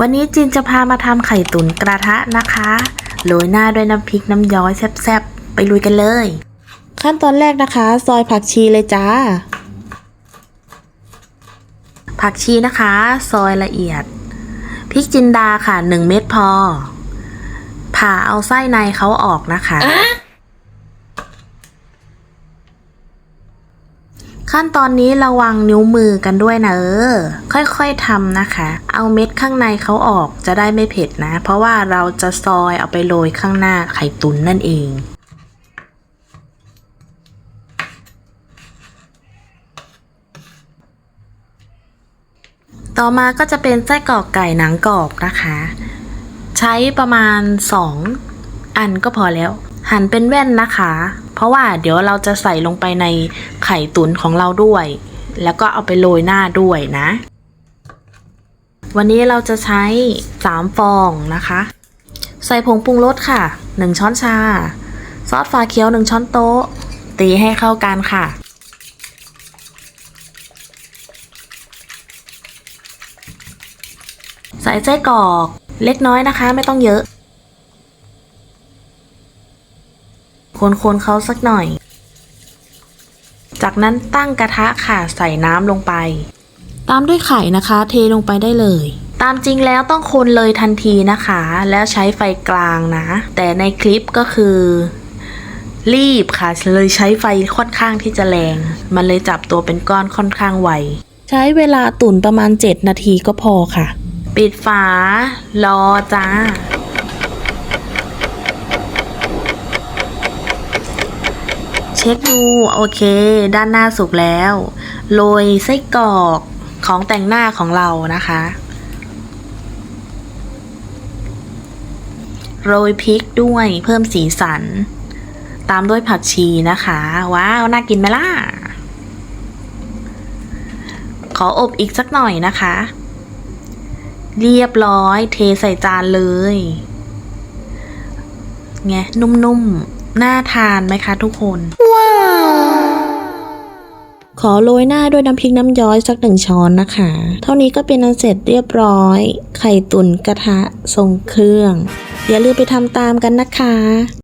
วันนี้จินจะพามาทำไข่ตุ๋นกระทะนะคะโรยหน้าด้วยน้ำพริกน้ำย้อยแซ่บๆ ไปลุยกันเลย ขั้นตอนแรกนะคะ ซอยผักชีเลยจ้า ผักชีนะคะ ซอยละเอียดพริกจินดาค่ะ 1 เม็ดพอผ่าเอาไส้ในเขาออกนะคะ ขั้นตอนนี้ระวังนิ้วมือกันด้วยนะเออ ค่อยๆทำนะคะ เอาเม็ดข้างในเขาออกจะได้ไม่เผ็ดนะ เพราะว่าเราจะซอยเอาไปโรยข้างหน้าไข่ตุ๋นนั่นเองต่อมาก็จะเป็นไส้กรอกไก่หนังกรอบนะคะ ใช้ประมาณ 2 อันก็พอแล้ว หั่นเป็นแว่นนะคะ เพราะว่าเดี๋ยวเราจะใส่ลงไปในไข่ตุ๋นของเราด้วย แล้วก็เอาไปโรยหน้าด้วยนะ วันนี้เราจะใช้ 3 ฟองนะคะ ใส่ผงปรุงรสค่ะ 1 ช้อนชา ซอสฟ้าเขียว 1 ช้อนโต๊ะ ตีให้เข้ากันค่ะใส่ไส้กรอก เล็กน้อยนะคะ ไม่ต้องเยอะ คนๆเขาสักหน่อย จากนั้นตั้งกระทะค่ะใส่น้ำลงไป ตามด้วยไข่นะคะ เทลงไปได้เลย ตามจริงแล้วต้องคนเลยทันทีนะคะ แล้วใช้ไฟกลางนะ แต่ในคลิปก็คือ รีบค่ะเลยใช้ไฟค่อนข้างที่จะแรง มันเลยจับตัวเป็นก้อนค่อนข้างไวใช้เวลาตุ๋นประมาณ 7 นาทีก็พอค่ะ ปิดฝารอจ้า ช็คดู โอเค ด้านหน้าสุกแล้ว โรยไส้กรอกของแต่งหน้าของเรานะคะ โรยพริกด้วยเพิ่มสีสัน ตามด้วยผักชีนะคะ ว้าว น่ากินไหมล่ะ ขออบอีกสักหน่อยนะคะ เรียบร้อยเทใส่จานเลยไงนุ่มๆน่าทานไหมคะทุกคน ขอโรยหน้าด้วยน้ำพริกน้ำย้อยสักหนึ่งช้อนนะคะ เท่านี้ก็เป็นอันเสร็จเรียบร้อย ไข่ตุ๋นกระทะทรงเครื่อง อย่าลืมไปทำตามกันนะคะ